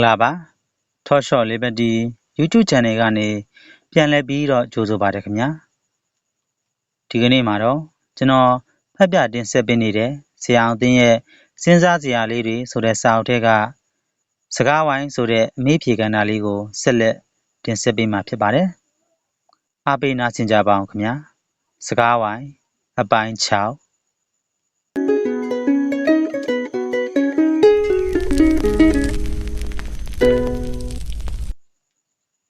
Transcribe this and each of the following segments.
္ဂလာပါ Talk Short Liberty YouTube Channel ကနေပြန်လည်ပြီးတော့ကြိုဆိုပါရခင်ဗျာဒီကနေ့မှာတော့ကျွန်တော်ဖတ်ပြတင်ဆက်ပေးနေတဲ့ဆရာအောင်သိန်းရဲ့စဉ်းစားစရာလေးတွေဆိုတဲ့စာအုပ်ထဲကစကားဝိုင်းဆိုတဲ့အမေးဖြေကဏ္ဍလေးကိုဆက်လက်တင်ဆက်ပေးမှာဖြစ်ပါတယ်အားပေးနာဆင်ကြပါအောင်ခင်ဗျာစကားဝိုင်းအပိုင်း6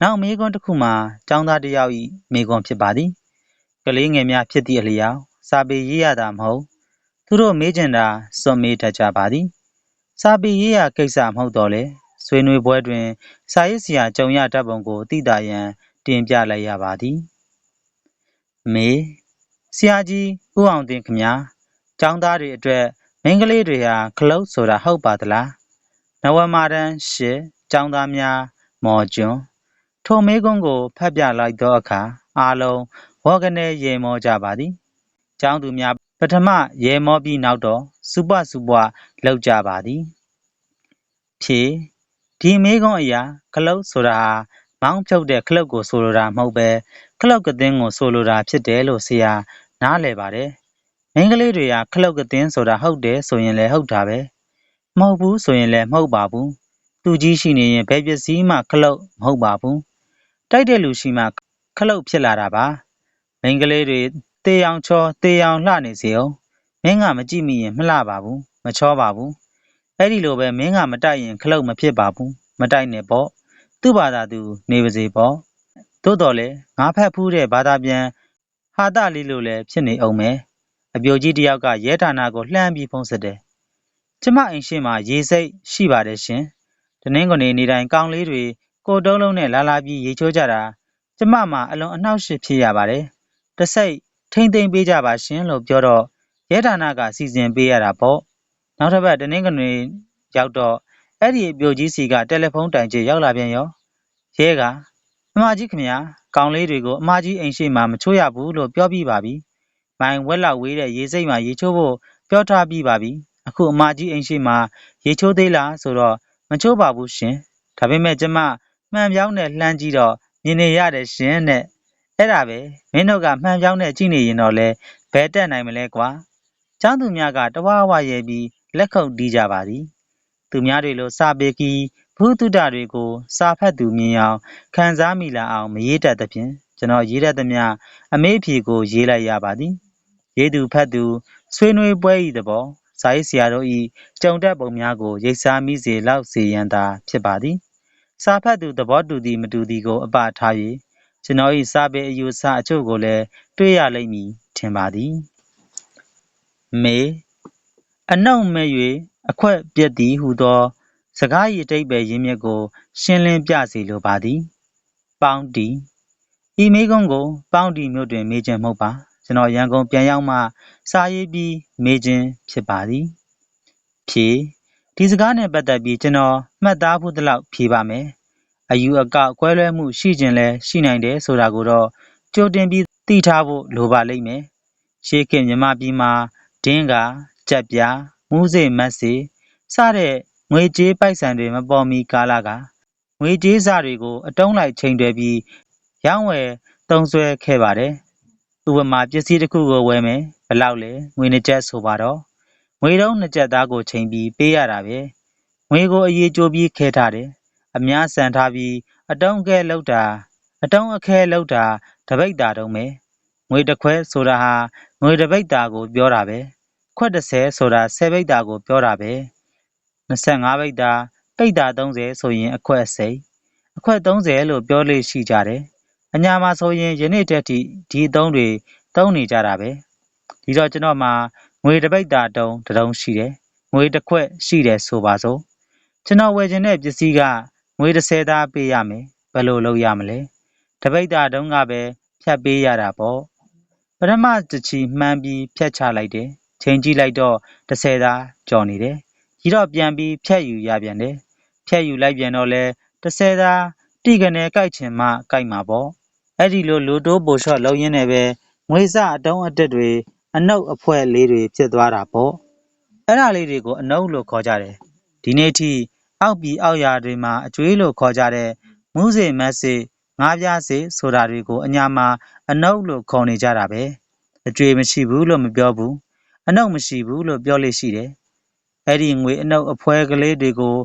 နောက်မေးခွန်းတစ်ခုမှာចောင်းသားတစ်ယောက်၏မေးခွန်းဖြစ်ပါသည်ကလေးငယ်များဖြစ်သည့်အလျောက်စာပေရေးရတာမဟုတ်သူတို့မေးချင်တာစွန့်မေးတတ်ကြပါသည်စာပေရေးရကိစ္စမဟုတ်တော့လေဆွေးနွေးပွဲတွင် စာရေးဆရာကြုံရတတ်ပုံကိုသိတာရန်တင်ပြလိုက်ရပါသည်မေဆရာကြီးဦးအောင်တင်ခမညာចောင်းသားတွေအတွက်မိန်းကလေးတွေဟာခလုတ်ဆိုတာဟုတ်ပါသလားနဝမာတန်းရှစ်ចောင်းသားများမော်ကျွန်း ထိုမေးခွန်းကို ဖတ်ပြလိုက်သောအခါ အားလုံး ဝေါကနေရေမောကြပါသည်။ကျောင်းသူများ ပထမရေမောပြီးနောက်တော့စူပွစူပွလောက်ကြပါသည်။ဖြေ ဒီမေးခွန်းအရာခလုတ်ဆိုတာဟာ မောင်းဖြုတ်တဲ့ ခလုတ်ကို ဆိုလိုတာမဟုတ်ပဲခလုတ်ကသင်းကို ဆိုလိုတာဖြစ်တယ်လို့ ဆရာ နားလည်ပါတယ်။မိန်းကလေးတွေကခလုတ်ကသင်းဆိုတာ ဟုတ်တယ်ဆိုရင်လည်း ဟုတ်တာပဲ။မဟုတ်ဘူးဆိုရင်လည်း မဟုတ်ပါဘူး။သူကြီးရှိနေရင် ဘယ်ပစ္စည်းမှ ခလုတ် မဟုတ်ပါဘူး တိုက်တဲ့လူရှိမှခလုတ်ဖြစ်လာတာပါမိန်းကလေးတွေတေးအောင်ချောတေးအောင်လှနေစေအောင်မင်းကမကြည့်မိရင်မလှပါဘူးမချောပါဘူးအဲ့ဒီလိုပဲမင်းကမတိုက်ရင်ခလုတ်မဖြစ်ပါဘူးမတိုက်နဲ့ပေါ့သူ့ဘာသာသူနေပါစေပေါ့သို့တော်လေငါဖက်ဖူးတဲ့ဘာသာပြန်ဟာတလေးလိုလည်းဖြစ်နေအောင်မယ်အပြိုကြီးတယောက်ကရဲဌာနကိုလှမ်းပြီးဖုံးဆက်တယ်ကျမအိမ်ရှိမှရေစိတ်ရှိပါတယ်ရှင်တနင်္ဂနွေနေ့တိုင်းကောင်းလေးတွေ ကိုတုံးလုံးနဲ့လာလာပြီးရေချိုးကြတာ ကျမမှာအလွန်အနှောက်အယှက်ဖြစ်ရပါတယ်။တဆိတ်ထိမ့်သိမ့်ပေးကြပါရှင်လို့ပြောတော့ ရဲဌာနက စီစဉ်ပေးရတာပေါ့။နောက်တစ်ပတ် တနင်္ဂနွေရောက်တော့ အဲ့ဒီအပြိုကြီးစီက တယ်လီဖုန်းတိုင်ချရောက်လာပြန်ရော။ရဲက အမကြီးခင်ဗျာကောင်းလေးတွေကို အမကြီးအိမ်ရှိမှမချိုးရဘူးလို့ ပြောပြီးပါပြီ။မိုင်ဝက်လောက်ဝေးတဲ့ ရေစိတ်မှရေချိုးဖို့ ပြောထားပြီးပါပြီ။အခု အမကြီးအိမ်ရှိမှရေချိုးသေးလားဆိုတော့ မချိုးပါဘူးရှင်။ဒါပေမဲ့ ကျမ မှန်ပြောင်းနဲ့လှမ်းကြည့်တော့မြင်နေရတယ်ရှင်တဲ့အဲ့ဒါပဲမင်းတို့ကမှန်ပြောင်းနဲ့ကြည့်နေရင်တော့လဲဘယ်တက်နိုင်မလဲကွာចောင်းသူများကတဝါဝရဲပြီးလက်ခုပ်တီးကြပါသည်သူများတွေလိုစာပေကီဘုသူတ္တတွေကို စာဖတ်သူမြင်အောင်ခံစားမိလာအောင်မရေးတတ်သဖြင့်ကျွန်တော်ရေးတတ်သမျှအမေးအဖြေကို ရေးလိုက်ရပါသည်ရေးသူဖတ်သူဆွေးနွေးပွဲဤသဘောစာရေးဆရာတို့ဤကြုံတတ်ပုံများကိုရိပ်စားမိစေလောက်စေရန်သာဖြစ်ပါသည် စာဖတ်သူ သဘောတူသည် မတူသည်ကို အပထား၍ကျွန်တော်၏စာပေအယူဆအချို့ကိုလည်း တွေ့ရလိမ့်မည်ထင်ပါသည် မေ အနှုတ်မဲ့၍အခွက်ပြက်သည်ဟုသော စကား၏အတိတ်ပဲရင်းမြစ်ကို ရှင်းလင်းပြစေလိုပါသည် ပေါင်းတီ ဤမေကုန်းကို ပေါင်းတီမြို့တွင် မေးခြင်းမဟုတ်ပါ ကျွန်တော်ရန်ကုန်ပြန်ရောက်မှ စာရေးပြီး မေးခြင်းဖြစ်ပါသည် ဖြေ ဒီစကားနဲ့ပတ်သက်ပြီး ကျွန်တော် မှတ်သားဖို့တလောက် ဖြေပါမယ်။အယူအကောက် ကွဲလွဲမှု ရှိခြင်းလဲရှိနိုင်တယ်ဆိုတာကိုတော့ ကြိုတင်ပြီး သိထားဖို့ လိုပါလိမ့်မယ်။ရှေးခေတ်မြမပြည်မှာ ဒင်းကကြက်ပြား မူးစေမတ်စေစတဲ့ ငွေကြေးပိုက်ဆံတွေ မပေါ်မီကာလက ငွေကြေးစတွေကို အတုံးလိုက်ချိန်တွယ်ပြီး ရောင်းဝယ်သုံးစွဲခဲ့ပါတယ်။ဥပမာ ပစ္စည်းတစ်ခုကို ဝယ်မယ်ဘလောက်လဲ ငွေနှစ်ကျပ် ဆိုပါတော့ ငွေတုံးနှစ်ကျပ်သားကိုချိန်ပြီး ပေးရတာပဲ ငွေကို အရေးကြိုးပြီး ခဲထားတယ် အများဆန်ထားပြီး အတုံးအခဲလောက်တာအတုံးအခဲလောက်တာတပိတ်တာတုံးပဲ ငွေတစ်ခွဲဆိုတာဟာ ငွေတပိတ်တာကို ပြောတာပဲ ခွက်30ဆိုတာ10ပိတ်တာကို ပြောတာပဲ25ပိတ်တာပိတ်တာ30ဆိုရင် အခွက်စိတ် အခွက်30လို့ ပြောလို့ရှိကြတယ် အညာမှာဆိုရင် ယနေ့တက်ထိ ဒီအသုံးတွေ သုံးနေကြတာပဲ ဒီတော့ ကျွန်တော်မှာ ငွေတပိတ်တာတုံးတုံးရှိတယ်ငွေတစ်ခွက်ရှိတယ်ဆိုပါစို့ကျွန်တော်ဝယ်ချင်တဲ့ပစ္စည်းကငွေ30သားပေးရမယ်ဘယ်လိုလုပ်ရမလဲတပိတ်တာတုံးကပဲဖြတ်ပေးရတာပေါ့ပထမတစ်ချီမှန်းပြီးဖြတ်ချလိုက်တယ်ချိန်ကြည့်လိုက်တော့30သားကြော်နေတယ်ကြီးတော့ပြန်ပြီးဖြတ်ယူရပြန်တယ်ဖြတ်ယူလိုက်ပြန်တော့လဲ30သားတိကနေကြိုက်ချင်မှကြိုက်မှာပေါ့အဲ့ဒီလိုလူတိုးပိုလျှော့လုံးရင်းနဲ့ပဲငွေစအတုံးအတက်တွေ အနှုတ်အဖွဲလေးတွေ ဖြစ်သွားတာပေါ့ အဲ့ဒါလေးတွေကို အနှုတ်လို့ ခေါ်ကြတယ် ဒီနေ့ထိ အောက်ပြည်အောက်ရာတွေမှာ အကျွေးလို့ ခေါ်ကြတဲ့ မူးစေမတ်စေငါးပြားစေဆိုတာတွေကို အညာမှာ အနုပ်လို့ ခေါ်နေကြတာပဲ အကျွေးမရှိဘူးလို့ မပြောဘူး အနုပ်မရှိဘူးလို့ ပြောလို့ရှိတယ် အဲ့ဒီငွေအနုပ်အဖွဲကလေးတွေကို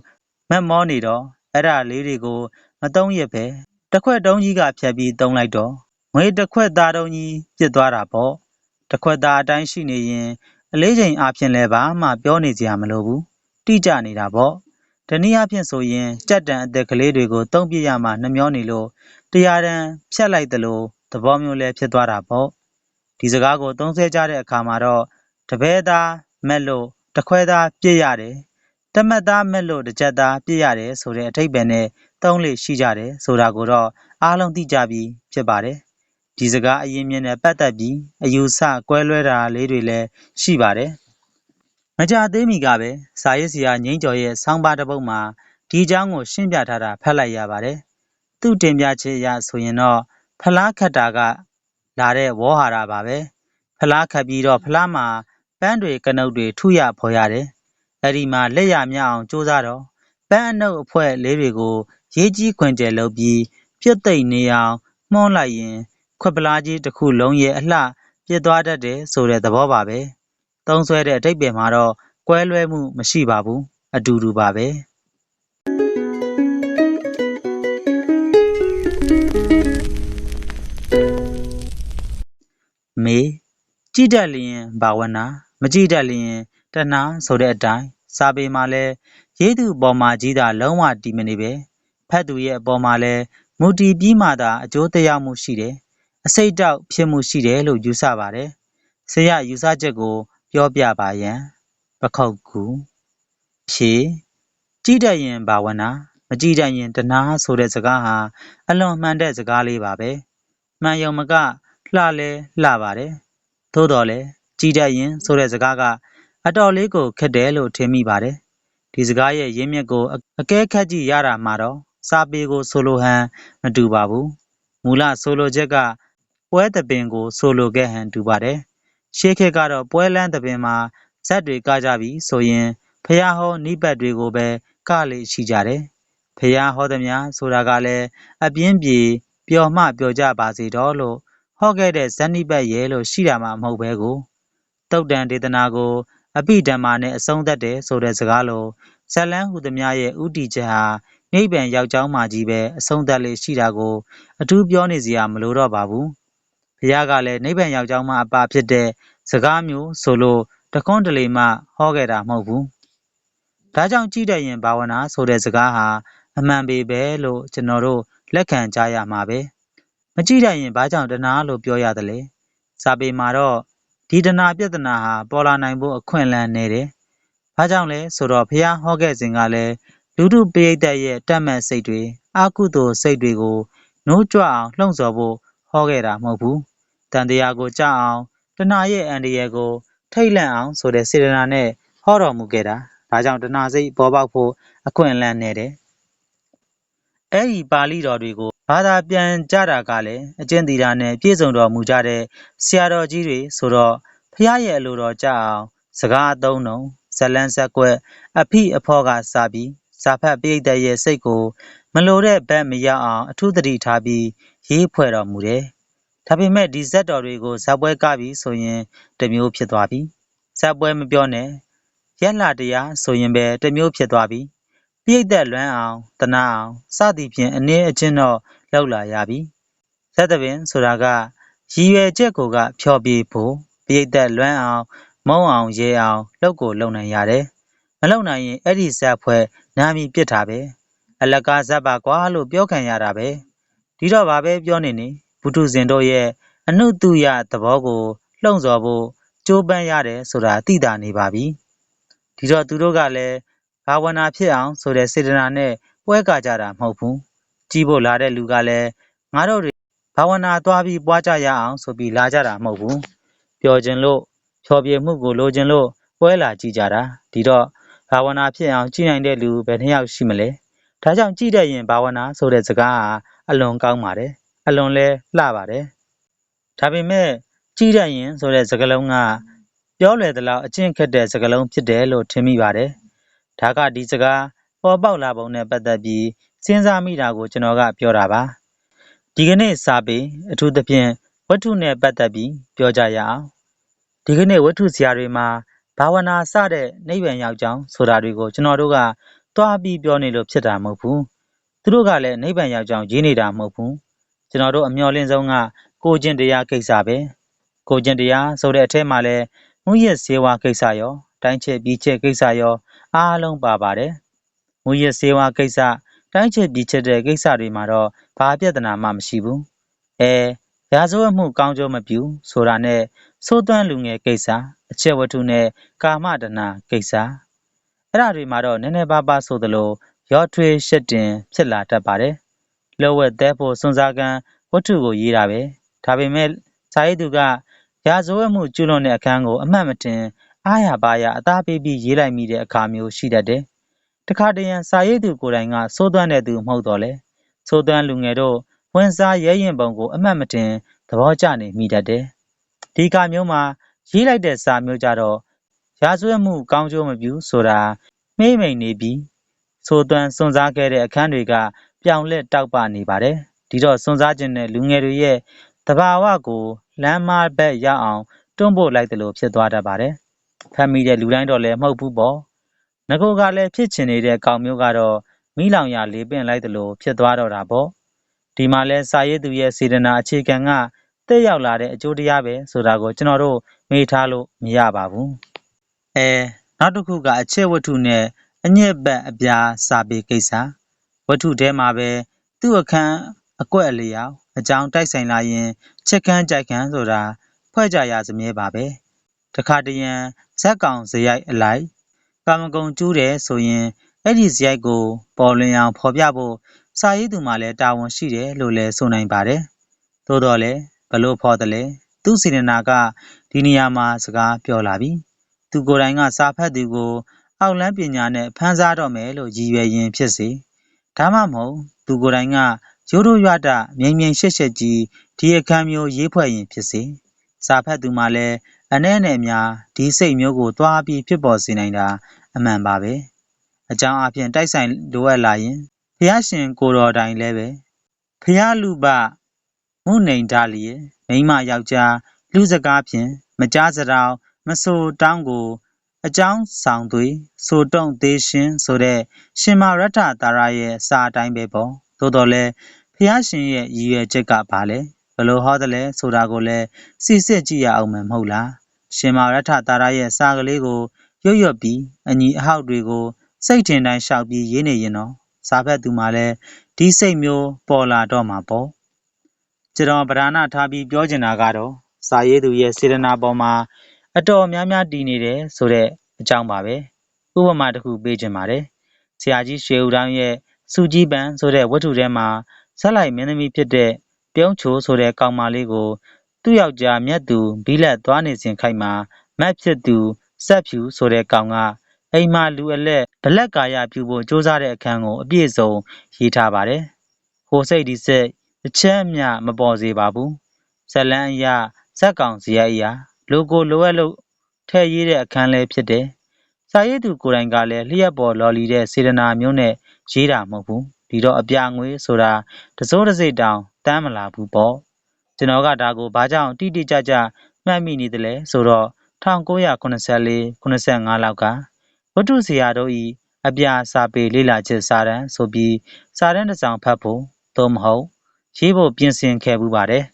မက်မောနေတော့ အဲ့ဒါလေးတွေကိုမတုံးရပဲတစ်ခွက်တုံးကြီးက ဖြတ်ပြီးတုံးလိုက်တော့ ငွေတစ်ခွက်သားတုံးကြီးပြစ်သွားတာပေါ့ တစ်ခွက်သားအတိုင်းရှိနေရင် အလေးချိန်အဖြစ်လဲပါမှပြောနေကြရမလို့ဘူး တိကျနေတာပေါ့ တနည်းအားဖြင့်ဆိုရင် ကြက်တံအသက်ကလေးတွေကိုတုံးပြရမှနှမျောနေလို့ တရားတန် ဖြတ်လိုက်သလို သဘောမျိုးလဲဖြစ်သွားတာပေါ့ ဒီစကားကို သုံးဆွဲကြတဲ့အခါမှာတော့ တပည့်သားမက်လို့ တခွဲသားပြည့်ရတယ် တမက်သားမက်လို့တစ်ချက်သားပြည့်ရတယ်ဆိုတဲ့အထိပ္ပယ်နဲ့ သုံးလေရှိကြတယ်ဆိုတာကိုတော့ အားလုံးသိကြပြီး ဖြစ်ပါတယ် ဒီစကားအရင်မြင်နဲ့ပတ်သက်ပြီး အယူဆကွဲလွဲတာလေးတွေလည်း ရှိပါတယ် မကြသေးမီကပဲ စာရေးဆရာငိမ့်ကျော်ရဲ့ ဆောင်းပါးတစ်ပုဒ်မှာ ဒီအကြောင်းကို ရှင်းပြထားတာ ဖတ်လိုက်ရပါတယ် သူ့တင်ပြချက်အရဆိုရင်တော့ ဖလားခတ်တာက လာတဲ့ဝေါ်ဟာရပါပဲ ဖလားခတ်ပြီးတော့ ဖလားမှာ ပန်းတွေ ကနုပ်တွေ ထုရဖော်ရတယ် အဲ့ဒီမှာ လက်ရမြအောင်စူးစားတော့ ပန်းအနုပ်အဖွဲလေးတွေကို ရေးကြီးခွင်ကျယ်လုပ်ပြီး ပြစ်သိမ့်နေအောင်မှွန်းလိုက်ရင် ခွက်ပလားကြီးတစ်ခုလုံးရဲ့အလှပြစ်သွားတတ်တယ်ဆိုတဲ့သဘောပါပဲသုံးဆွဲတဲ့အတိတ်ပင်မှာတော့ကွဲလွဲမှုမရှိပါဘူးအတူတူပါပဲမေကြည့်တတ်လျင်ဘာဝနာမကြည့်တတ်လျင်တဏှာဆိုတဲ့အတိုင်းစာပေမှာလဲရေးသူအပေါ်မှာကြီးတာလုံးဝတည်မနေပဲဖတ်သူရဲ့အပေါ်မှာလဲမူတည်ပြီးမှသာအကျိုးတရားမှုရှိတယ် အစိတ်တောက်ဖြစ်မှုရှိတယ်လို့ယူဆပါတယ်ဆရာယူဆချက်ကို ပြောပြပါရန်ပခောက်ကူဖြေကြည့်တတ်ရင်ဘာဝနာမကြည့်တတ်ရင်တဏှာဆိုတဲ့စကားဟာအလွန်မှန်တဲ့စကားလေးပါပဲမှန်ယုံမကလှလဲလှပါတယ်သို့တော်လဲကြည်တတ်ရင်ဆိုတဲ့စကားကအတော်လေးကိုခက်တယ်လို့ထင်မိပါတယ်ဒီစကားရဲ့ရင်းမြစ်ကိုအကဲခတ်ကြည့်ရတာမှာတော့စာပေကိုဆိုလိုဟန်မတူပါဘူးမူလဆိုလိုချက်က ပွဲတပင်ကို ဆိုလိုခဲ့ဟန် တူပါတယ် ရှေးခေတ်ကတော့ ပွဲလန်းတပင်မှာဇက်တွေကကြပြီဆိုရင်ဖះဟောနိပတ်တွေကိုပဲ ကလေရှိကြတယ်ဖះဟောသည်များဆိုတာကလည်း အပြင်းပြေ ပျော်မှပျော်ကြပါစေတော့လို့ ဟောခဲ့တဲ့ဇန်နိပတ်ရဲ့လို့ ရှိတာမှ မဟုတ်ပဲကိုတုတ်တန်ဒေသနာကိုအပိဓမ္မာနဲ့ အဆုံးသတ်တယ်ဆိုတဲ့ စကားလိုဇလန်းဟူသည်များရဲ့ဥတီချက်ဟာ နိဗ္ဗာန်ရောက်ကြောင်းမှကြီးပဲ အဆုံးသတ်လေးရှိတာကို အထူးပြောနေစရာ မလိုတော့ပါဘူး ဘုရားကလည်း နိဗ္ဗာန်ရောက်ကြောင်းမှအပါဖြစ်တဲ့စကားမျိုးဆိုလို့တခွန်းတလေမှ ဟောခဲ့တာမဟုတ်ဘူးဒါကြောင့်ကြည့်တတ်ရင်ဘာဝနာဆိုတဲ့စကားဟာအမှန်ပေပဲလို့ကျွန်တော်တို့လက်ခံကြရမှာပဲမကြည့်တတ်ရင်ဘာကြောင့်တဏှာလို့ပြောရသလဲစာပေမှာတော့ဒီတဏှာပြဿနာဟာပေါ်လာနိုင်ဖို့အခွင့်အလမ်းနေတယ်ဘာကြောင့်လဲဆိုတော့ဖះဟောခဲ့စဉ်ကလည်းလူထုပရိသတ်ရဲ့တတ်မှတ်စိတ်တွေအာကုသိုလ်စိတ်တွေကိုနိုးကြွအောင်လှုံ့ဆော်ဖို့ ဟောခဲ့တာမဟုတ်ဘူးတန်တရားကိုကြအောင်တဏှာရဲ့အန္တရာယ်ကို ထိတ်လန့်အောင်ဆိုတဲ့စေတနာနဲ့ဟောတော်မူခဲ့တာဒါကြောင့်တဏှာစိတ်ပေါ်ပေါက်ဖို့အခွင့်အလမ်းနေတယ်အဲ့ဒီပါဠိတော်တွေကိုဘာသာပြန်ကြတာကလည်းအကျင့်တီတာနဲ့ပြည့်စုံတော်မူကြတဲ့ဆရာတော်ကြီးတွေဆိုတော့ဖះရဲ့အလိုတော်ကြအောင်စကားအသုံးနှုံဇလန်းဇက်ကွက်အဖိအဖောကစပြီးဇာဖတ်ပိဋကရဲ့စိတ်ကို မလိုတဲ့ဘက်မရောက်အောင်အထူးသတိထားပြီး ရေးဖွဲ့တော်မူတယ်။ဒါပေမဲ့ ဒီဇက်တော်တွေကိုဇက်ပွဲကပြီးဆိုရင်တမျိုးဖြစ်သွားပြီ။ဇက်ပွဲမပြောနဲ့ရက်လာတရားဆိုရင်ပဲတမျိုးဖြစ်သွားပြီ။ပိဋကလွမ်းအောင်တနာအောင် စသည်ဖြင့် အနည်းအချင်းတော့လောက်လာရပြီ။ဇက်တပင်ဆိုတာက ရည်ရွယ်ချက်ကိုကဖြောပြဖို့ပိဋကလွမ်းအောင် မုံအောင်ရဲအောင်လှုပ်ကိုလုံနိုင်ရတယ်။မလုံနိုင်ရင် အဲ့ဒီဇက်ဖွဲ့ နာမည်ပြစ်တာပဲ။အလကားဇက်ပါကွာလို့ ပြောခံရတာပဲ။ ဒီတော့ဗာပဲပြောနေနေဘုထုဇင်တို့ရဲ့အနုတုယသဘောကိုလှုံ့ဆော်ဖို့ကြိုးပမ်းရတယ်ဆိုတာသိတာနေပါပြီ။ဒီတော့သူတို့ကလည်းဘာဝနာဖြစ်အောင်ဆိုတဲ့စေတနာနဲ့ပွဲကကြတာမဟုတ်ဘူး။ကြီးဖို့လာတဲ့လူကလည်းငါတို့တွေဘာဝနာသွားပြီးပွားကြရအောင်ဆိုပြီးလာကြတာမဟုတ်ဘူး။ပျော်ခြင်းလို့ချော်ပြေမှုကိုလိုချင်လို့ပွဲလာကြည့်ကြတာဒီတော့ဘာဝနာဖြစ်အောင်ကြည့်နိုင်တဲ့လူဘယ်နှစ်ယောက်ရှိမလဲဒါကြောင့်ကြည့်တတ်ရင်ဘာဝနာဆိုတဲ့စကားဟာ အလွန်ကောင်းပါတယ်အလွန်လဲလှပါတယ်ဒါပေမဲ့ကြည့်တတ်ရင်ဆိုတဲ့စကားလုံးကပြောလွယ်သလောက်အကျင့်ခက်တဲ့စကားလုံးဖြစ်တယ်လို့ထင်မိပါတယ်ဒါကဒီစကားပပေါ်ပေါက်လာပုံနဲ့ပတ်သက်ပြီးစဉ်းစားမိတာကိုကျွန်တော်ကပြောတာပါဒီကနေ့စာပေအထူးသဖြင့်ဝတ္ထုနဲ့ပတ်သက်ပြီးပြောကြရအောင်ဒီကနေ့ဝတ္ထုဆရာတွေမှာဘာဝနာစတဲ့နိဗ္ဗာန်ရောက်ကြောင်းဆိုတာတွေကိုကျွန်တော်တို့ကတွားပြီးပြောနေလို့ဖြစ်တာမဟုတ်ဘူး သူတို့ကလည်းနိဗ္ဗာန်ရောက်ကြောင်းရေးနေတာမဟုတ်ဘူးကျွန်တော်တို့အမျှော်လင့်ဆုံးကကိုကျင့်တရားကိစ္စပဲကိုကျင့်တရားဆိုတဲ့အထက်မှာလည်းငုရစ်စေဝါကိစ္စရော တိုင်းချက်ပြီးချက်ကိစ္စရော အားလုံးပါပါတယ်ငုရစ်စေဝါကိစ္စတိုင်းချက်ပြီးချက်တဲ့ကိစ္စတွေမှာတော့ဘာပြဿနာမှမရှိဘူးအဲရာဇဝတ်မှုကောင်းကျိုးမပြုဆိုတာနဲ့သိုးသွမ်းလူငယ်ကိစ္စအချက်ဝတ္ထုနဲ့ကာမတဏကိစ္စအဲ့ဒါတွေမှာတော့နည်းနည်းပါးပါးဆိုသလို ရောထွေးရှက်တင်ဖြစ်လာတတ်ပါတယ်လောဝက်သဲဖို့စွန်စားကံဝတ္ထုကိုရေးတာပဲဒါပေမဲ့ဇာယိတုကရာဇဝတ်မှုကျူးလွန်တဲ့အခန်းကိုအမှတ်မတင်အားရပါရအသားပေးပြီးရေးလိုက်မိတဲ့အခါမျိုးရှိတတ်တယ်တခါတရံစာရေးသူကိုယ်တိုင်ကစိုးသွမ်းတဲ့သူမဟုတ်တော့လေစိုးသွမ်းလူငယ်တို့ဝင်စားရဲရင်ပုံကိုအမှတ်မတင်သဘောကျနေမိတတ်တယ်ဒီကမျိုးမှာရေးလိုက်တဲ့စာမျိုးကြတော့ရာဇဝတ်မှုကောင်းကျိုးမပြုဆိုတာမေးမိန်နေပြီး ဆိုသွမ်းစွန့်စားခဲ့တဲ့အခန်းတွေက ပြောင်လက်တောက်ပနေပါတယ် ဒီတော့စွန့်စားခြင်းတဲ့လူငယ်တွေရဲ့တဘာဝကို လမ်းမဘက်ရောက်အောင် တွန်းပို့လိုက်တယ်လို့ဖြစ်သွားတတ်ပါတယ်ဖမ်းမိတဲ့လူတိုင်းတော့လည်း မဟုတ်ဘူးပေါ့ငကိုကလည်း ဖြစ်ချင်နေတဲ့ကောင်မျိုးကတော့မိလောင်ရလေးပင့်လိုက်တယ်လို့ဖြစ်သွားတော့တာပေါ့ ဒီမှာလဲစာရေးသူရဲ့စေတနာအခြေခံကတက်ရောက်လာတဲ့အကျိုးတရားပဲဆိုတာကို ကျွန်တော်တို့ မေ့ထားလို့မရပါဘူး အဲ နောက်တစ်ခုက အချက်ဝတ္ထုနဲ့ အညစ်ပတ်အပြားစာပေကိစ္စဝတ္ထုထဲမှာပဲသူ့အခန်းအကွက်အလျောက်အကြောင်းတိုက်ဆိုင်လာရင်ချက်ခန်းကြိုက်ခန်းဆိုတာဖွဲ့ကြရစမြဲပါပဲတခါတရံဇက်ကောင်ဇရိုက်အလိုက်ကာမဂုဏ်ကျူးတယ်ဆိုရင်အဲ့ဒီဇရိုက်ကို ပေါ်လွင်အောင်ဖော်ပြဖို့စာရေးသူမှလည်းတာဝန်ရှိတယ်လို့လည်းဆိုနိုင်ပါတယ်သို့တော်လည်းဘလို့ဖော်တယ်လဲသူစေတနာကဒီနေရာမှာစကားပြောလာပြီသူကိုယ်တိုင်ကစာဖတ်သူကို အောက်လန်းပညာနဲ့ ဖန်ဆားတော့မယ်လို့ ရည်ရွယ်ရင်ဖြစ်စေ ဒါမှမဟုတ် သူကိုယ်တိုင်က ရိုးရိုးရွတာမြိန်မြိန်ရှက်ရှက်ကြီး ဒီအခန်းမျိုး ရေးဖွဲ့ရင်ဖြစ်စေ စာဖတ်သူမှလည်း အနဲ့နဲ့များ ဒီစိတ်မျိုးကိုတွားပြီး ဖြစ်ပေါ်စေနိုင်တာ အမှန်ပါပဲ အကြောင်းအပြင်တိုက်ဆိုင်လိုအပ်လာရင်ဖះရှင်ကိုတော်တိုင်လည်းပဲဖះလူပမုန်ိန်ဓာလျေ မိမယောက်ျား လူစကားဖြင့် မကြားစတောင်မဆိုတောင်းကို အကြောင်းဆောင်သွေးဆိုတုံသေးရှင်ဆိုတဲ့ရှင်မရတ္ထတာရရဲ့စာအတိုင်းပဲပေါ့သို့တော်လဲဖះရှင်ရဲ့ရည်ရွယ်ချက်ကဘာလဲဘလို့ဟောတယ်လဲဆိုတာကိုလည်းစစ်စစ်ကြည့်ရအောင်မဟုတ်လားရှင်မရထတာရရဲ့စာကလေးကိုရွတ်ရွတ်ပြီးအညီအဟောက်တွေကိုစိတ်ထင်တိုင်းရှောက်ပြီးရေးနေရင်တော့စာဖတ်သူမှလည်းဒီစိတ်မျိုးပေါ်လာတော့မှာပေါ့ကျွန်တော်ဗဒနာထားပြီးပြောချင်တာကတော့စာရေးသူရဲ့စေတနာပေါ်မှာ အတော်များများတည်နေတယ်ဆိုတဲ့အကြောင်းပါပဲဥပမာတစ်ခုပေးချင်ပါတယ်ဆရာကြီးရွှေဦးတောင်းရဲ့စူကြီးပန်ဆိုတဲ့ဝတ္ထုထဲမှာဆက်လိုက်မင်းသမီးဖြစ်တဲ့ပြုံးချိုဆိုတဲ့ကောင်မလေးကို သူ့ယောက်ျားမြတ်သူဘီလက်သွားနေစဉ်ခိုက်မှာမတ်ဖြစ်သူစက်ဖြူဆိုတဲ့ကောင်ကအိမ်မှာလူအလက်ဒလက်ကာယပြုဖို့စ조사တဲ့အခန်းကိုအပြည့်စုံရေးထားပါတယ်။ဟိုစိတ်ဒီစိတ်တစ်ချက်မျှမပေါ်စေပါဘူး။ဇလန်းအရာဇက်ကောင်ဇရက်အရာ လိုကိုလိုအပ်လို့ ထည့်ရေးတဲ့ အခန်းလေးဖြစ်တယ်။စာရေးသူကိုယ်တိုင်ကလည်း လျှက်ပေါ်လော်လီတဲ့ စေတနာမျိုးနဲ့ ရေးတာမဟုတ်ဘူး။ဒီတော့ အပြငွေဆိုတာ တစိုးတစိတ်တောင်တမ်းမလာဘူးပေါ့ ကျွန်တော်က ဒါကို ဘာကြောင့် တိတိကျကျ မှတ်မိနေတယ်လဲဆိုတော့1984 85လောက်က ဝတ္ထုဆရာတို့ဤအပြာစာပေလေ့လာချက် စာတမ်းဆိုပြီး စာတမ်းတစ်စောင်ဖတ်ဖို့ သို့မဟုတ် ရေးဖို့ ပြင်ဆင်ခဲ့ပူပါတယ်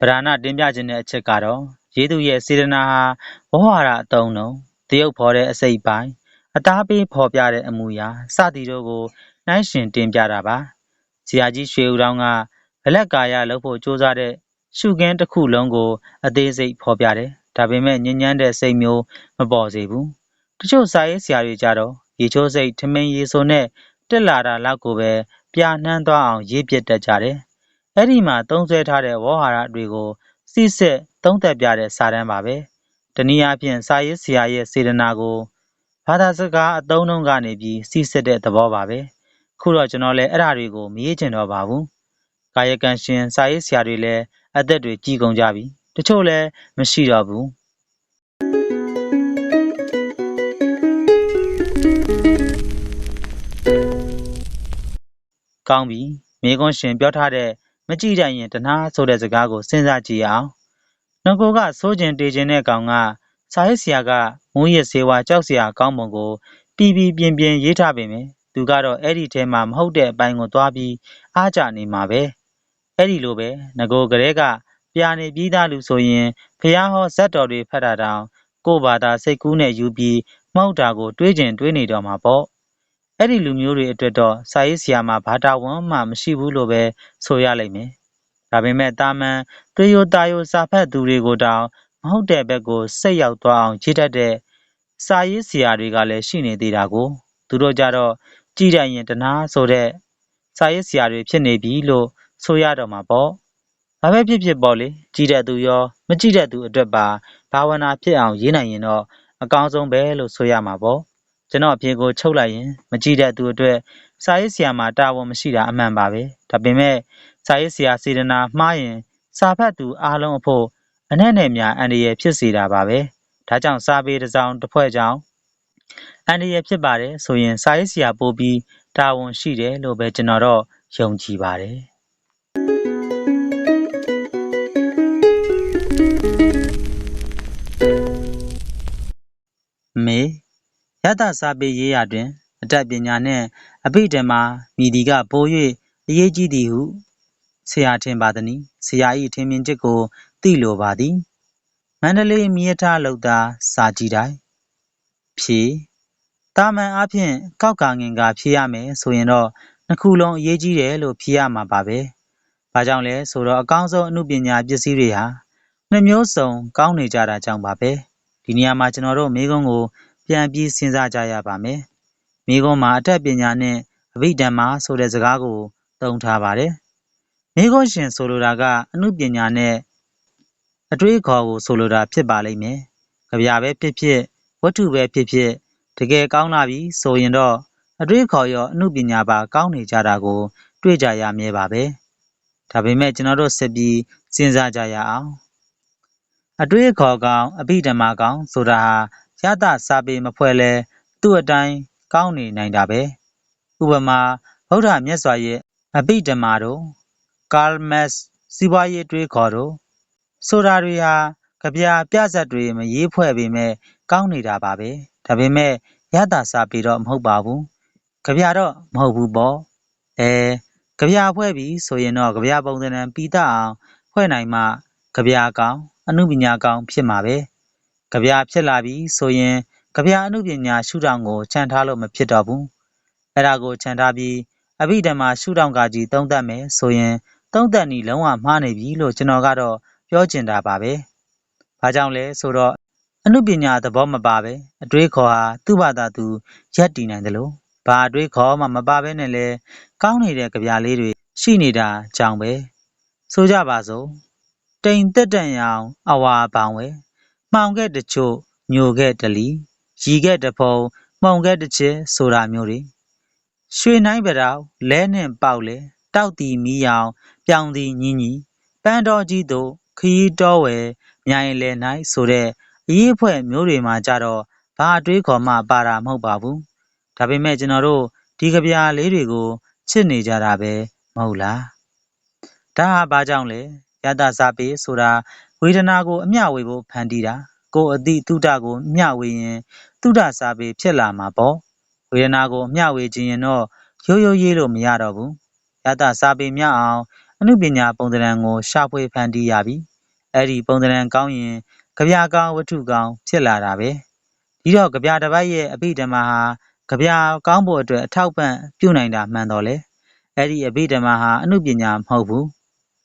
ဗဒနာတင်ပြခြင်းတဲ့အချက်ကတော့ ရေးသူရဲ့စေတနာဟာဝဟဝါဒအတုံးလုံးတရုပ်ဖော်တဲ့အစိပ်ပိုင်းအသားပေးဖော်ပြတဲ့အမူအရာစသည်တို့ကိုနှိုင်းရှင်တင်ပြတာပါဆရာကြီးရွှေဦးတောင်းကဗလက်ကာယလုပ်ဖို့ကြိုးစားတဲ့ရှုခင်းတစ်ခုလုံးကို အသေးစိတ်ဖော်ပြတယ်ဒါပေမဲ့ညဉ့်ညမ်းတဲ့စိတ်မျိုးမပေါ်စေဘူးတချို့စာရေးဆရာတွေကြတော့ရေချိုးစိတ်ထမင်းရေဆိုနဲ့တက်လာတာလောက်ကိုပဲပြာနှမ်းသွားအောင်ရေးပြတတ်ကြတယ်အဲ့ဒီမှာသုံးဆွဲထားတဲ့ဝေါ်ဟာရတွေကို စိစစ်သုံးသက်ပြတဲ့စာတမ်းပါပဲတနည်းအားဖြင့် စာရေးဆရာရဲ့စေတနာကိုဘာသာစကားအသုံးနှုန်းကနေပြီးစိစစ်တဲ့သဘောပါပဲခုတော့ကျွန်တော်လည်းအဲ့ဓာတွေကိုမရေးချင်တော့ပါဘူးကာယကံရှင်စာရေးဆရာတွေလည်းအသက်တွေကြီးကုန်ကြပြီတချို့လည်းမရှိတော့ဘူးကောင်းပြီမိကွန်းရှင်ပြောထားတဲ့ မကြည့်တတ်ရင်တနာဆိုတဲ့စကားကိုစဉ်းစားကြည့်အောင်ငကိုကစိုးကျင်တေကျင်တဲ့ကောင်ကစာရေးဆရာကမူးယစ်ဆေးဝါးကြောက်စရာကောင်းပုံကိုပြီးပြီးပြင်းပြင်းရေးထားပေမယ်သူကတော့အဲ့ဒီထဲမှာမဟုတ်တဲ့အပိုင်းကိုသွားပြီးအားကြနေမှာပဲအဲ့ဒီလိုပဲငကိုကလေးကပြာနေပြီးသားလူဆိုရင်ဖះဟောဇက်တော်တွေဖတ်တာတောင်ကို့ဘာသာစိတ်ကူးနဲ့ယူပြီးမှောက်တာကိုတွေးကျင်တွေးနေတော့မှာပေါ့ အဲ့ဒီလူမျိုးတွေအတွက်တော့ စာရေးဆရာမှာ ဘာတာဝန်မှ မရှိဘူးလို့ပဲ ဆိုရလိမ့်မယ် ဒါပေမဲ့တာမန် သွေးရိုးသားရိုး စာဖတ်သူတွေကိုတောင် မဟုတ်တဲ့ဘက်ကို စိတ်ရောက်သွားအောင်ခြေတတ်တဲ့ စာရေးဆရာတွေကလည်း ရှိနေသေးတာကို သူတို့ကြတော့ ကြည်တတ်ရင် တနာဆိုတဲ့ စာရေးဆရာတွေ ဖြစ်နေပြီလို့ ဆိုရတော့မှာပေါ့ ဘာပဲဖြစ်ဖြစ်ပေါ့လေ ကြည်တတ်သူရော မကြည်တတ်သူအတွက်ပါ ဘာဝနာဖြစ်အောင် ရေးနိုင်ရင်တော့ အကောင်းဆုံးပဲလို့ ဆိုရမှာပေါ့ ကျွန်တော်အပြေကိုချုပ်လိုက်ရင်မကြည်တတ်သူအတွက်စာရေးဆရာမှာတာဝန်မရှိတာအမှန်ပါပဲဒါပေမဲ့စာရေးဆရာစေတနာမှားရင်စာဖတ်သူအားလုံးအဖို့အနဲ့နဲ့များအန္တရာယ်ဖြစ်စေတာပါပဲဒါကြောင့်စာပေတစ်စောင်တစ်ဖွဲ့ကြောင့်အန္တရာယ်ဖြစ်ပါတယ်ဆိုရင်စာရေးဆရာပို့ပြီးတာဝန်ရှိတယ်လို့ပဲကျွန်တော်တော့ယုံကြည်ပါတယ်မေ ရတစာပေရေးရာတွင် အတတ်ပညာနှင့် အဘိဓမ္မာမြည်ဒီကပို၍အရေးကြီးသည်ဟု ဆရာထင်ပါသည်နီဆရာ၏ထင်မြင်ချက်ကို သိလိုပါသည် မန္တလေးမြေယထလောက်သာစာကြည့်တိုင်းဖြေတာမန်အားဖြင့် ကောက်ကငင်ကဖြေရမယ်ဆိုရင်တော့ နှစ်ခုလုံး အရေးကြီးတယ်လို့ ဖြေရမှာပါပဲ။ဘာကြောင့်လဲဆိုတော့ အကောင်းဆုံးအမှုပညာပစ္စည်းတွေဟာ နှစ်မျိုးစုံ ကောင်းနေကြတာကြောင့်ပါပဲ။ဒီနေရာမှာ ကျွန်တော်တို့မိကုံးကို ပြန်ပြီးစဉ်းစားကြရပါမယ်။မိကုံးမှာအတတ်ပညာနဲ့အဘိဓမ္မာဆိုတဲ့စကားကိုသုံးထားပါတယ်။မိကုံးရှင်ဆိုလိုတာကအမှုပညာနဲ့အတွေးအခေါ်ကိုဆိုလိုတာဖြစ်ပါလိမ့်မယ်။ကြပြပဲဖြစ်ဖြစ်ဝတ္ထုပဲဖြစ်ဖြစ်တကယ်ကောင်းလာပြီဆိုရင်တော့အတွေးခေါ်ရောအမှုပညာပါကောင်းနေကြတာကို တွေ့ကြရမြဲပါပဲ။ဒါပေမဲ့ကျွန်တော်တို့ဆက်ပြီးစဉ်းစားကြရအောင်။အတွေးခေါ်ကောင်အဘိဓမ္မာကောင်ဆိုတာဟာ ရတစာပေမဖွဲ့လဲသူ့အတိုင်း ကောင်းနေနိုင်တာပဲ။ဥပမာ ဗုဒ္ဓမြတ်စွာရဲ့ အဘိဓမ္မာတို့ ကာလ်မက်စ် စီးပွားရေးတွေးခေါ်တို့ ဆိုတာတွေဟာကြပြပြဇက်တွေ မရေးဖွဲ့ပေမဲ့ကောင်းနေတာပါပဲ ဒါပေမဲ့ရတာစာပေတော့ မဟုတ်ပါဘူးကြပြတော့ မဟုတ်ဘူးပေါ့ အဲကြပြဖွဲ့ပြီဆိုရင်တော့ကြပြပုံစံပီတအောင်ဖွဲ့နိုင်မှကြပြကောင်အမှုပညာကောင်ဖြစ်မှာပဲ ကြပြဖြစ်လာပြီဆိုရင်ကြပြအမှုပညာရှုထောင့်ကိုခြံထားလို့မဖြစ်တော့ဘူးအဲ့ဒါကိုခြံထားပြီးအဘိဓမ္မာရှုထောင့်ကကြီးသုံးသပ်မယ်ဆိုရင်သုံးသပ်နီလုံးဝမှားနေပြီလို့ကျွန်တော်ကတော့ပြောချင်တာပါပဲ။ဘာကြောင့်လဲဆိုတော့အမှုပညာသဘောမပါပဲအတွေးခေါ်ဟာသူ့ဘာသာသူရက်တည်နိုင်တယ်လို့ဘာအတွေးခေါ်မှမပါဘဲနဲ့လဲကောင်းနေတဲ့ကြပြလေးတွေရှိနေတာကြောင့်ပဲဆိုကြပါစို့တိမ်တက်တန်ရောင်အဝါပောင်ဝဲ မှောင်ခဲ့တချို့ညိုခဲ့တလီရီခဲ့တဖုံမှုံခဲ့တချစ်ဆိုတာမျိုးတွေရွှေနိုင်ပတောက်လဲနှင့်ပေါက်လေတောက်တီမီးရောင်ပြောင်တီညီညီပန်းတော်ကြီးတို့ခရီးတော်ဝယ်မြိုင်လေ၌ဆိုတဲ့အရေးအဖွဲ့မျိုးတွေမှာကြတော့ဘာအတွေးခေါ်မှပါတာမဟုတ်ပါဘူးဒါပေမဲ့ကျွန်တော်တို့ဒီကြပြားလေးတွေကိုချစ်နေကြတာပဲမဟုတ်လားဒါဟာဘာကြောင့်လဲယတစာပေဆိုတာ ဝေဒနာကို အမျှဝေဖို့ ဖန်တီးတာ ကိုယ်အသည့်တုဒ္ဒကို မျှဝေရင်တုဒ္ဒစာပေ ဖြစ်လာမှာပေါ့ ဝေဒနာကို မျှဝေခြင်းရင်တော့ ရိုးရိုးရေးလို့ မရတော့ဘူးယတစာပေမျှအောင်အမှုပညာပုံသဏ္ဍာန်ကို ရှာဖွေဖန်တီးရပြီ အဲ့ဒီပုံသဏ္ဍာန်ကောင်းရင်ကြပြကောင်း ဝတ္ထုကောင်း ဖြစ်လာတာပဲ ဒီတော့ကြပြတစ်ပိုက်ရဲ့ အဘိဓမ္မာဟာကြပြကောင်းဖို့အတွက် အထောက်ပံ့ ပြုနိုင်တာ မှန်တော်လေအဲ့ဒီအဘိဓမ္မာဟာအမှုပညာ မဟုတ်ဘူး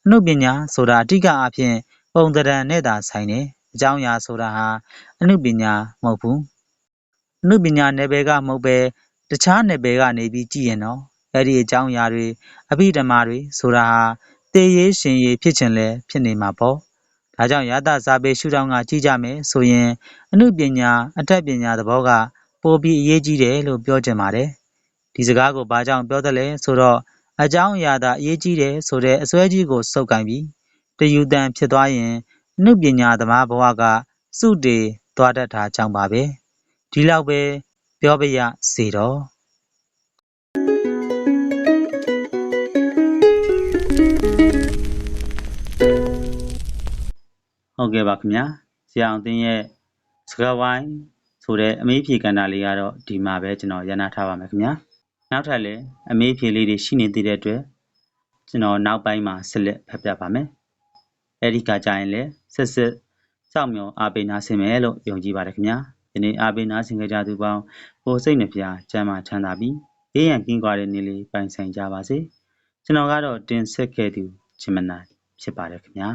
အမှုပညာဆိုတာ အဓိကအဖြစ် ပုံသဏ္ဍာန်နဲ့သာဆိုင်တယ် အကြောင်းအရာဆိုတာဟာအမှုပညာမဟုတ်ဘူးအမှုပညာနယ်ပယ်က မဟုတ်ပဲတခြားနယ်ပယ်ကနေပြီး ကြည့်ရင်တော့ အဲ့ဒီအကြောင်းအရာတွေ အဘိဓမ္မာတွေဆိုတာဟာတေရေးရှင်ရေး ဖြစ်ခြင်းလဲဖြစ်နေမှာပေါ့ ဒါကြောင့် ရသစာပေရှုထောင့်က ကြည့်ကြမယ်ဆိုရင်အမှုပညာ အတတ်ပညာသဘောက ပိုပြီးအရေးကြီးတယ်လို့ ပြောချင်ပါတယ် ဒီစကားကို ဘာကြောင့်ပြောသလဲဆိုတော့ အကြောင်းအရာသာ အရေးကြီးတယ်ဆိုတဲ့ အစွဲကြီးကိုစုပ်ကင်ပြီး တယူသန်ဖြစ်သွားရင် အနုပညာသမားဘဝက စုတေသွားတတ်တာကြောင့်ပါပဲ။ဒီလောက်ပဲ ပြောပါရစေတော့။။ဟုတ်ကဲ့ပါခင်ဗျာ။ဆရာအောင်သင်းရဲ့ စကားဝိုင်းဆိုတဲ့ အမေးအဖြေကဏ္ဍလေးကတော့ ဒီမှာပဲ ကျွန်တော် ရပ်နားထားပါမယ်ခင်ဗျာ။နောက်ထပ်လည်း အမေးအဖြေလေးတွေ ရှိနေသေးတဲ့အတွက် ကျွန်တော် နောက်ပိုင်းမှာ ဆက်လက် ဖတ်ပြပါမယ် အဲ့ဒီကကြရင်လည်းဆက်ဆက်စောင့်မျှော်အားပေးနာဆင်မယ်လို့ယုံကြည်ပါတယ်ခင်ဗျာဒီနေ့အားပေးနာဆင်ကြကြသူပေါင်းကိုယ်စိတ်နှပြချမ်းသာချမ်းသာပြီးဘေးရန်ကင်းကွာတဲ့နေ့လေးပိုင်ဆိုင်ကြပါစေကျွန်တော်ကတော့တင်ဆက်ခဲ့သူချင်မနာဖြစ်ပါတယ်ခင်ဗျာ